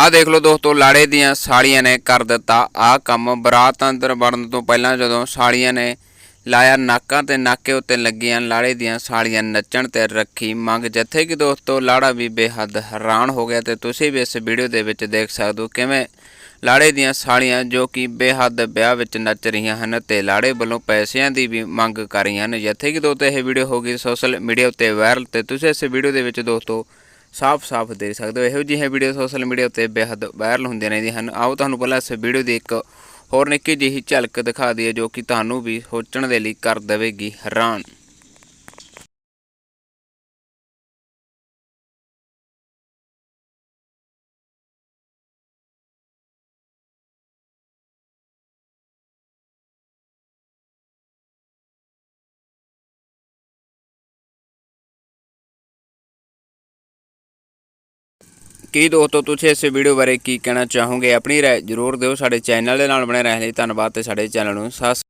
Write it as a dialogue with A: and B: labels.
A: ਆਹ ਦੇਖ ਲਓ ਦੋਸਤੋ, ਲਾੜੇ ਦੀਆਂ ਸਾਲੀਆਂ ਨੇ ਕਰ ਦਿੱਤਾ ਆਹ ਕੰਮ। ਬਰਾਤ ਅੰਦਰ ਵੜਨ ਤੋਂ ਪਹਿਲਾਂ ਜਦੋਂ ਸਾਲੀਆਂ ਨੇ ਲਾਇਆ, ਨਾਕਾਂ ਤੇ ਨਾਕੇ ਉੱਤੇ ਲੱਗੀਆਂ, ਲਾੜੇ ਦੀਆਂ ਸਾਲੀਆਂ ਨੱਚਣ ਤੇ ਰੱਖੀ ਮੰਗ ਜਿੱਥੇ ਕਿ ਦੋਸਤੋ, ਲਾੜਾ ਵੀ ਬੇਹੱਦ ਹੈਰਾਨ ਹੋ ਗਿਆ ਤੇ ਤੁਸੀਂ ਵੀ ਇਸ ਵੀਡੀਓ ਦੇ ਵਿੱਚ ਦੇਖ ਸਕਦੇ ਹੋ ਕਿਵੇਂ ਲਾੜੇ ਦੀਆਂ ਸਾਲੀਆਂ ਜੋ ਕਿ ਬੇਹੱਦ ਵਿਆਹ ਵਿੱਚ ਨੱਚ ਰਹੀਆਂ ਹਨ ਤੇ ਲਾੜੇ ਵੱਲੋਂ ਪੈਸਿਆਂ ਦੀ ਵੀ ਮੰਗ ਕਰ ਰਹੀਆਂ ਹਨ। ਜਿੱਥੇ ਕਿ ਦੋਸਤੋ, ਇਹ ਵੀਡੀਓ ਹੋ ਗਈ ਸੋਸ਼ਲ ਮੀਡੀਆ ਉੱਤੇ ਵਾਇਰਲ ਤੇ ਤੁਸੀਂ ਇਸ ਵੀਡੀਓ ਦੇ ਵਿੱਚ ਦੋਸਤੋ ਸਾਫ਼-ਸਾਫ਼ ਦੇਖ ਸਕਦੇ ਹੋ। ਇਹੋ ਜਿਹੇ ਵੀਡੀਓ ਸੋਸ਼ਲ ਮੀਡੀਆ ਉੱਤੇ ਬੇਹੱਦ ਵਾਇਰਲ ਹੁੰਦੀਆਂ ਰਹਿੰਦੀਆਂ ਹਨ। ਆਓ ਤੁਹਾਨੂੰ ਪਹਿਲਾਂ ਇਸ ਵੀਡੀਓ ਦੀ ਇੱਕ ਹੋਰ ਨਿੱਕੀ ਜਿਹੀ ਝਲਕ ਦਿਖਾ ਦਈਏ, ਜੋ ਕਿ ਤੁਹਾਨੂੰ ਵੀ ਸੋਚਣ ਦੇ ਲਈ ਕਰ ਦੇਵੇਗੀ ਹੈਰਾਨ। ਕੀ ਦੋਸਤੋ, ਤੁਸੀਂ ਇਸ ਵੀਡੀਓ ਬਾਰੇ ਕੀ ਕਹਿਣਾ ਚਾਹੋਗੇ? ਆਪਣੀ ਰਾਏ ਜ਼ਰੂਰ ਦਿਓ ਸਾਡੇ ਚੈਨਲ ਦੇ ਨਾਲ ਬਣੇ ਰਹਿਣ ਲਈ। ਧੰਨਵਾਦ ਤੇ ਸਾਡੇ ਚੈਨਲ ਨੂੰ ਸਬਸ